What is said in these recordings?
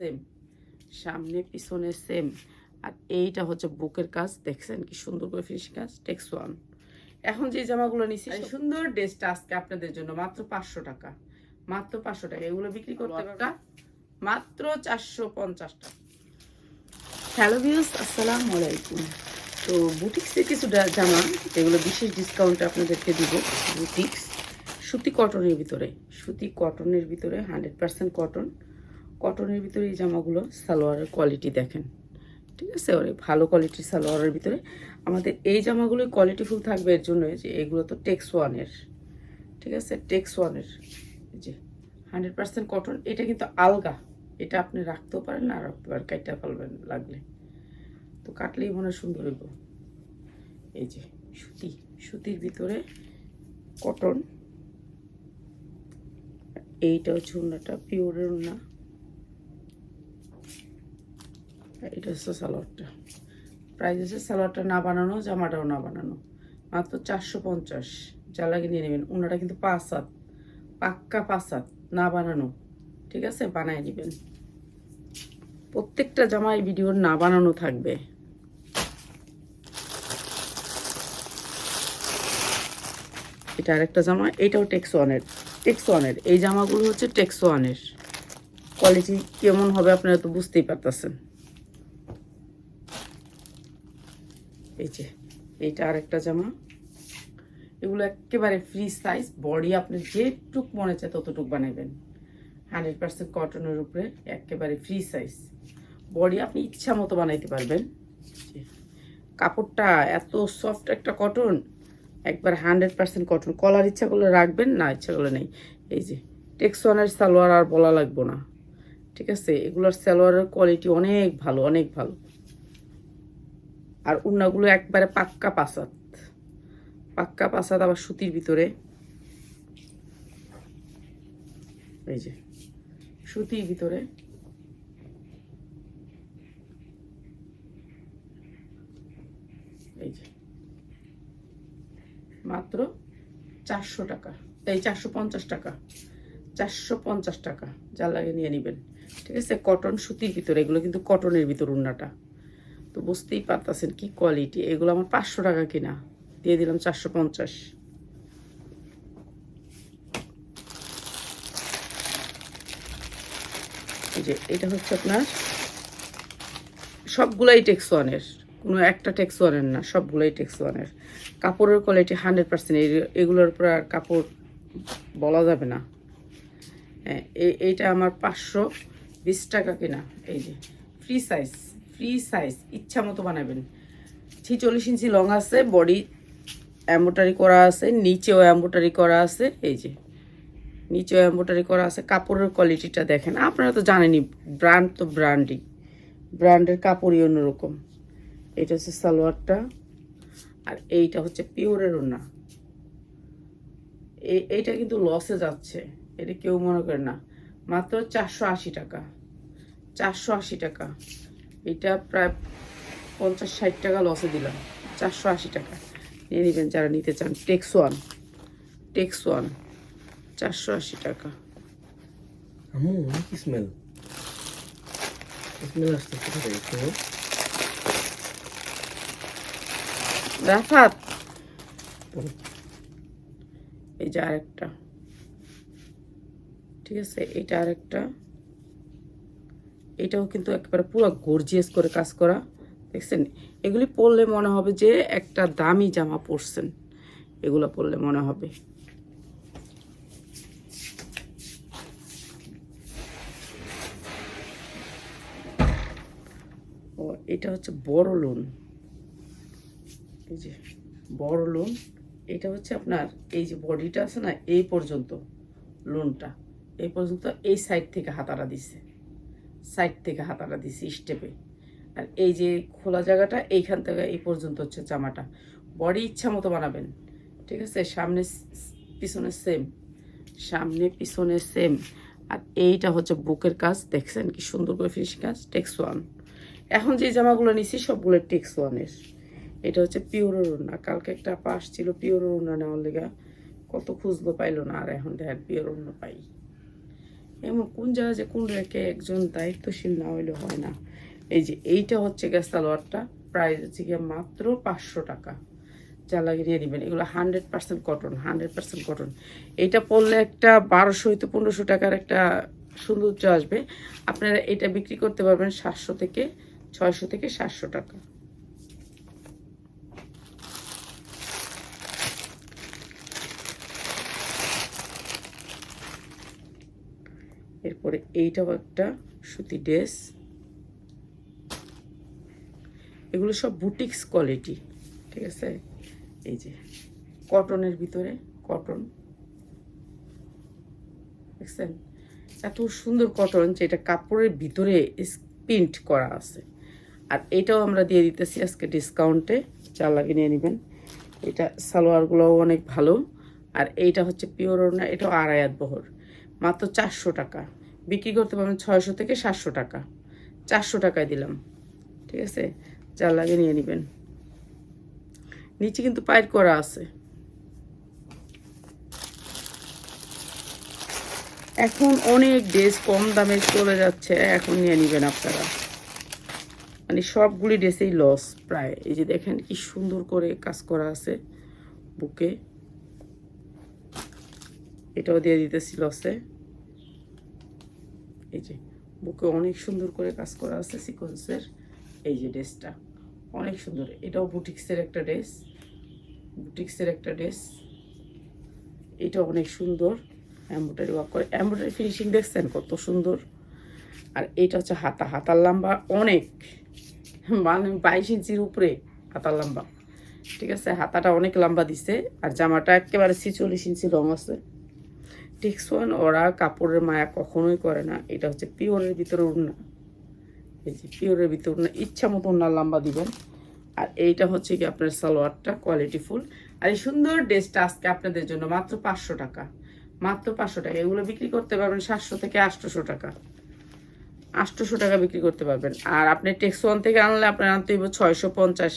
Same সামনে পিছনে same আর এইটা হচ্ছে বুকের কাজ দেখছেন কি সুন্দর করে ফিনিশিং কাজ টেক্স ওয়ান এখন যে জামাগুলো নিচ্ছি সুন্দর ড্রেসটা আজকে আপনাদের জন্য মাত্র পাঁচশো টাকা। মাত্র পাঁচশো টাকা এগুলো বিক্রি করতে মাত্র চারশো পঞ্চাশ টাকা। হ্যালো ভিউস আসসালামু আলাইকুম। তো বুটিক্সের কিছু জামা যেগুলো বিশেষ ডিসকাউন্টে আপনাদেরকে দিব বুটিক্স সুতি কটনের ভিতরে সুতি কটনের ভিতরে হান্ড্রেড পার্সেন্ট কটন কটনের ভিতরে এই জামাগুলো সালোয়ারের কোয়ালিটি দেখেন। ঠিক আছে? অনেক ভালো কোয়ালিটির সালোয়ারের ভিতরে। আমাদের এই জামাগুলোই কোয়ালিটিফুল থাকবে এর জন্য যে এগুলো তো টেক্স ওয়ানের ঠিক আছে? টেক্স ওয়ানের যে হান্ড্রেড পার্সেন্ট কটন এটা কিন্তু আলগা। এটা আপনি রাখতেও পারেন না রাখতে পারেন কাইটা ফেলবেন লাগলে। তো কাটলেই মনে সুন্দর হইব। এই যে সুতি, সুতির ভিতরে কটন এইটা হচ্ছে উন্নাটা পিওরের উন্না আর এটা হচ্ছে সালোয়ারটা। প্রাইস হচ্ছে সালোয়ারটা না বানানো, জামাটাও না বানানো। মাত্র চারশো পঞ্চাশ। যা লাগে নিয়ে নেবেন। উনাটা কিন্তু পাঁচ হাত। পাক্কা পাঁচ হাত। না বানানো। ঠিক আছে? বানায় নেবেন। প্রত্যেকটা জামা এই ভিডিওর না বানানো থাকবে। এটা আরেকটা জামা। এটাও টেক্স ওয়ানের টেক্স ওয়ানের এই জামাগুলো হচ্ছে টেক্স ওয়ানের কোয়ালিটি কেমন হবে আপনারা তো বুঝতেই পারতেছেন। এই যে, এইটা আরেকটা জামা। এগুলো একেবারে ফ্রি সাইজ বডি আপনি যেটুক মনে চায় ততটুক বানাবেন হান্ড্রেড পার্সেন্ট কটনের উপরে একেবারে ফ্রি সাইজ বডি আপনি ইচ্ছা মতো বানাইতে পারবেন। কাপড়টা এত সফট একটা কটন একবার হান্ড্রেড পার্সেন্ট কটন কলার ইচ্ছা করলে রাখবেন, না ইচ্ছা করলে নেই। এই যে টেক্সনের সালোয়ার আর বলা লাগবো না। ঠিক আছে? এগুলোর সালোয়ারের কোয়ালিটি অনেক ভালো অনেক ভালো। আর উন্নাগুলো একবারে পাক্কা পাসাত। পাক্কা পাসাত আবার সুতির ভিতরে। এই যে, সুতির ভিতরে। এই যে, মাত্র চারশো টাকা। এই চারশো পঞ্চাশ টাকা। চারশো পঞ্চাশ টাকা যা লাগে নিয়ে নেবেন। ঠিক আছে? কটন সুতির ভিতরে, এগুলো কিন্তু কটনের ভিতর উন্নাটা। তো বুঝতেই পারতেছেন কি কোয়ালিটি এগুলো আমার পাঁচশো টাকা কিনা। দিয়ে দিলাম চারশো পঞ্চাশ। যে, এটা হচ্ছে আপনার সবগুলাই টেক্স ওয়ানের কোনো একটা টেক্স ওয়ানের না, সবগুলাই টেক্স ওয়ানের কাপড়ের কোয়ালিটি হান্ড্রেড পার্সেন্ট এগুলোর উপর আর কাপড় বলা যাবে না। হ্যাঁ এই এইটা আমার পাঁচশো বিশ টাকা কিনা। এই যে ফ্রি সাইজ ফ্রি সাইজ, ইচ্ছা মতো বানাবেন। ছিচল্লিশ ইঞ্চি লং আছে, বডি এম্বোটারি করা আছে, নিচেও এম্বোটারি করা আছে, এই যে। নিচেও এম্বোটারি করা আছে, কাপড়ের কোয়ালিটিটা দেখেন। আপনারা তো জানেনই, ব্র্যান্ড তো ব্র্যান্ডই। ব্র্যান্ডের কাপড়ই অন্যরকম। এটা হচ্ছে সালোয়ারটা, আর এইটা হচ্ছে পিওরের ওনা এই এইটা কিন্তু লসে যাচ্ছে, এটা কেউ মনে করে না। মাত্র চারশো আশি টাকা, চারশো আশি টাকা। এটা প্রায় পঞ্চাশ ষাট টাকা লসে দিলাম। চারশো আশি টাকা। নিয়ে নেবেন যারা নিতে চান। টেক্স ওয়ান টেক্স ওয়ান চারশো আশি টাকা। স্মেল রাফাত! এই যে আরেকটা। ঠিক আছে এটা আরেকটা। এটাও কিন্তু একেবারে পুরো গর্জিয়াস করে কাজ করা। দেখছেন? এগুলি পরলে মনে হবে যে একটা দামি জামা পরছেন। এগুলো পরলে মনে হবে। ও, এটা হচ্ছে বড় লোন এই যে বড় লোন এটা হচ্ছে আপনার এই যে বডিটা আছে না, এই পর্যন্ত লোনটা এই পর্যন্ত এই সাইড থেকে হাতারা দিছে। সাইড থেকে হাতাটা দিছে স্টেপে। আর এই যে খোলা জায়গাটা, এইখান থেকে এই পর্যন্ত হচ্ছে জামাটা। বডি ইচ্ছা মতো বানাবেন, ঠিক আছে? সামনে পিছনে সেম সামনে পিছনে সেম আর এইটা হচ্ছে বুকের কাজ, দেখছেন কি সুন্দর করে ফিনিশিং কাজ টেক্স ওয়ান এখন যে জামাগুলো নিছি, সবগুলো টেক্স ওয়ানের এটা হচ্ছে পিওরের ওড়না। কালকে একটা পাশ ছিল পিওরের ওড়না নেওয়ার লেগা। কত খুঁজলো পাইলো না, আর এখন দেখেন পিওর ওড়না পাই। এমন কোন জায়গায় যে কোন রেখে একজন দায়িত্বশীল না হইলে হয় না। এই যে এইটা হচ্ছে গ্যাস সালোয়ারটা প্রাইস হচ্ছে গিয়ে মাত্র পাঁচশো টাকা। যা লাগিয়ে নেবেন এগুলো hundred percent cotton, hundred percent cotton. এইটা পরলে একটা বারোশো হইতে পনেরোশো টাকার একটা সৌন্দর্য আসবে। আপনারা এটা বিক্রি করতে পারবেন সাতশো থেকে ছয়শো থেকে সাতশো টাকা। এরপরে এইটাও একটা সুতি ড্রেস এগুলো সব বুটিক্স কোয়ালিটি ঠিক আছে? এই যে, কটনের ভিতরে কটন। দেখছেন? এত সুন্দর কটন যে এটা কাপড়ের ভিতরে প্রিন্ট করা আছে। আর এটাও আমরা দিয়ে দিতেছি আজকে ডিসকাউন্টে যা লাগিয়ে নিয়ে নেবেন। এটা সালোয়ারগুলোও অনেক ভালো। আর এইটা হচ্ছে পিওর ওড়না, এটাও আড়াইয়াত বহর। মাত্র চারশো টাকা। বিক্রি করতে পারবেন ছয়শো থেকে সাতশো টাকা। চারশো টাকায় দিলাম। ঠিক আছে? যা লাগে নিয়ে নেবেন। নিচে কিন্তু পায়ের করা আছে। এখন অনেক ড্রেস কম দামে চলে যাচ্ছে, এখন নিয়ে নেবেন আপনারা। মানে সবগুলি ড্রেসেই লস প্রায়। এই যে দেখেন কি সুন্দর করে কাজ করা আছে বুকে। এটাও দিয়ে দিতেছি লসে এই যে, বুকে অনেক সুন্দর করে কাজ করা আছে সিকোয়েন্সের এই যে ড্রেসটা, অনেক সুন্দর। এটাও বুটিক্সের একটা ড্রেস। বুটিক্সের একটা ড্রেস। এটা অনেক সুন্দর। এম্ব্রয়ডারি ওয়ার্ক করে, এম্ব্রয়ডারি ফিনিশিং দেখছেন কত সুন্দর। আর এটা হচ্ছে হাতা, হাতার লম্বা অনেক। মানে বাইশ ইঞ্চির উপরে হাতার লম্বা। ঠিক আছে, হাতাটা অনেক লম্বা দিছে, আর জামাটা একেবারে ছিচল্লিশ ইঞ্চি রং আছে। টেক্স ওয়ান ওরা কাপড়ের মায়া কখনোই করে না। এটা হচ্ছে পিওরের ভিতরে উড়না। এই যে পিওরের ভিতরে উড়না, ইচ্ছা মতো উড়নার লম্বা দিবেন। আর এইটা হচ্ছে কি আপনার সালোয়ারটা কোয়ালিটি ফুল আর এই সুন্দর ড্রেসটা আজকে আপনাদের জন্য মাত্র পাঁচশো টাকা। মাত্র পাঁচশো টাকা। এগুলো বিক্রি করতে পারবেন সাতশো থেকে আটশোশো টাকা। আটশোশো টাকা বিক্রি করতে পারবেন। আর আপনি টেক্স ওয়ান থেকে আনলে আপনার আনতে হইব ছয়শো পঞ্চাশ।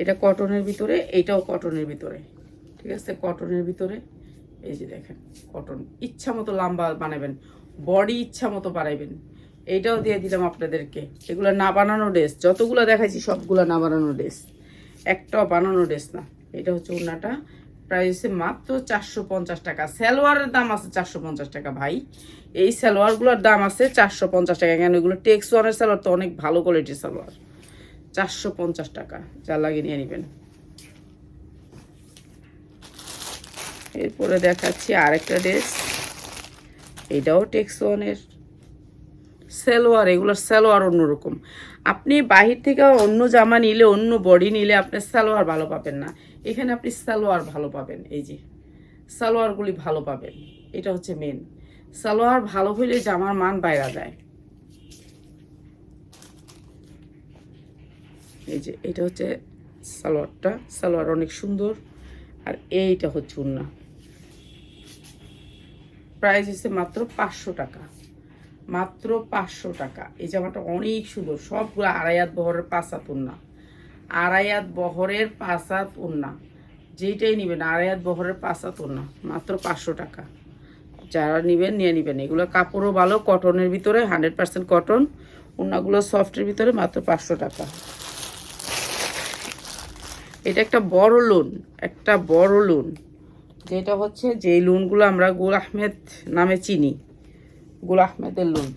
এটা কটনের ভিতরে এইটাও কটনের ভিতরে। ঠিক আছে? কটনের ভিতরে, এই যে দেখেন, কটন। ইচ্ছা মতো লম্বা বানাবেন, বডি ইচ্ছা মতো বানাইবেন। এইটাও দিয়ে দিলাম আপনাদেরকে। এগুলো না বানানো ড্রেস, যতগুলো দেখাইছি সবগুলো না বানানো ড্রেস। একটাও বানানো ড্রেস না। এটা হচ্ছে ওনাটা প্রাইস মাত্র চারশো পঞ্চাশ টাকা। সালোয়ারের দাম আছে চারশো পঞ্চাশ টাকা, ভাই। এই সালোয়ারগুলোর দাম আছে চারশো পঞ্চাশ টাকা। কেন? এগুলো টেক্স ওয়ানের সালোয়ার তো অনেক ভালো কোয়ালিটির সালোয়ার। চারশো পঞ্চাশ টাকা যা লাগিয়ে নিয়ে নেবেন। এরপরে দেখাচ্ছি আরেকটা ড্রেস। এটাও টেক্সনের। সালোয়ার, এগুলোর সালোয়ার অন্যরকম। আপনি বাহির থেকে অন্য জামা নিলে, অন্য বডি নিলে আপনি সালোয়ার ভালো পাবেন না। এখানে আপনি সালোয়ার ভালো পাবেন, এই যে। সালোয়ারগুলি ভালো পাবেন, এটা হচ্ছে মেন সালোয়ার ভালো হইলে জামার মান বাইরা যায়। এই যে, এটা হচ্ছে সালোয়ারটা। সালোয়ার অনেক সুন্দর। আর এইটা হচ্ছে উন্না প্রাইস হচ্ছে মাত্র পাঁচশো টাকা। মাত্র পাঁচশো টাকা। এই জামাটা অনেক সুন্দর। সবগুলো আড়াইয়াত বহরের পাঁচাত উন্না আড়াইয়াত বহরের পাঁচাত উন্না যেইটাই নেবেন, আড়াইয়াত বহরের পাঁচাত উন্না মাত্র পাঁচশো টাকা। যারা নেবেন, নিয়ে নেবেন। এগুলো কাপড়ও ভালো কটনের ভিতরে হান্ড্রেড পার্সেন্ট কটন উন্নাগুলো সফটের ভিতরে মাত্র পাঁচশো টাকা। এটা একটা বড় লোন একটা বড় লোন যেটা হচ্ছে যে লোনগুলো আমরা গুল আহমেদ নামে চিনি। গুল আহমেদের লোন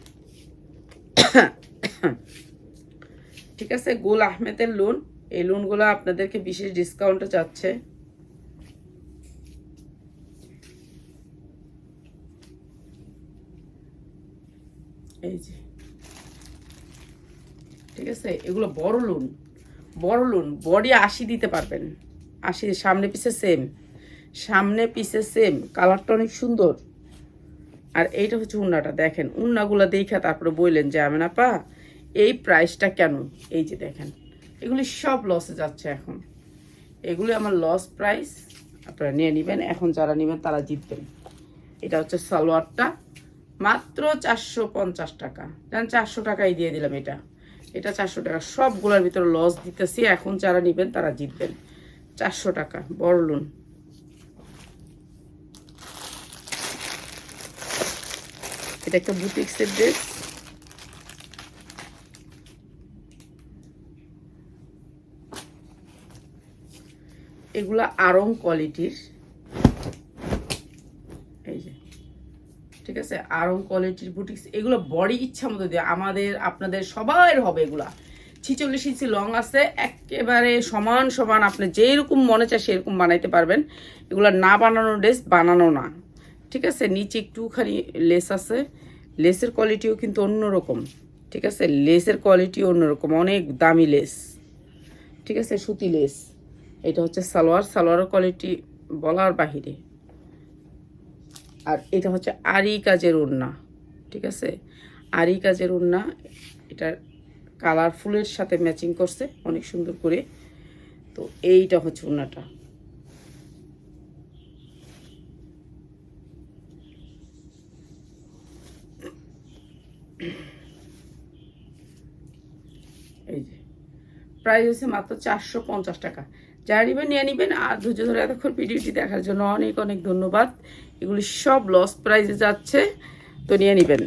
ঠিক আছে, গুল আহমেদের লোন এই লোনগুলো আপনাদেরকে বিশেষ ডিসকাউন্টে চাচ্ছে এই যে। ঠিক আছে, এগুলো বড় লোন বড় লোন বডি আশি দিতে পারবেন। আশি, সামনে পিছে সেম সামনে পিছে সেম কালারটা অনেক সুন্দর। আর এইটা হচ্ছে উন্নাটা, দেখেন। উন্নাগুলো দেখা তারপরে বললেন যে আমি না এই প্রাইসটা কেন? এই যে দেখেন, এগুলি সব লসে যাচ্ছে এখন। এগুলি আমার লস প্রাইস আপনারা নিয়ে নেবেন। এখন যারা নেবেন, তারা জিতবেন। এটা হচ্ছে সালোয়ারটা। মাত্র চারশো পঞ্চাশ টাকা। জান, চারশো টাকাই দিয়ে দিলাম এটা। এটা চারশো টাকা। সবগুলোর ভিতরে লস দিতেছি, এখন যারা নেবেন তারা জিতবেন। চারশো টাকা, বড় লোন এটা একটা বুটিক্সের ড্রেস এগুলা আরং কোয়ালিটির এই যে ঠিক আছে? আরং কোয়ালিটির বুটিক্স এগুলো বডি ইচ্ছা মতো দিয়ে আমাদের, আপনাদের সবার হবে এগুলা। ছিচল্লিশ ইঞ্চি লং আছে, একেবারে সমান সমান আপনি যেরকম মনে চায় সেরকম বানাইতে পারবেন। এগুলো না বানানো ড্রেস বানানো না। ঠিক আছে? নিচে একটুখানি লেস আছে। লেসের কোয়ালিটিও কিন্তু অন্যরকম। ঠিক আছে? লেসের কোয়ালিটি অন্যরকম। অনেক দামি লেস ঠিক আছে? সুতি লেস এটা হচ্ছে সালোয়ার। সালোয়ারের কোয়ালিটি বলার বাহিরে। আর এটা হচ্ছে আরি কাজের ওড়না, ঠিক আছে? আরি কাজের ওড়না এটা কালারফুলের সাথে ম্যাচিং করছে, অনেক সুন্দর করে। তো এইটা হচ্ছে ওড়নাটা। এই যে, প্রাইস হচ্ছে মাত্র চারশো পঞ্চাশ টাকা। যারা নেবেন, নিয়ে নেবেন, আর ধৈর্য ধরে এতক্ষণ ভিডিওটি দেখার জন্য অনেক অনেক ধন্যবাদ। এগুলি সব লস প্রাইজে যাচ্ছে তো নিয়ে নেবেন।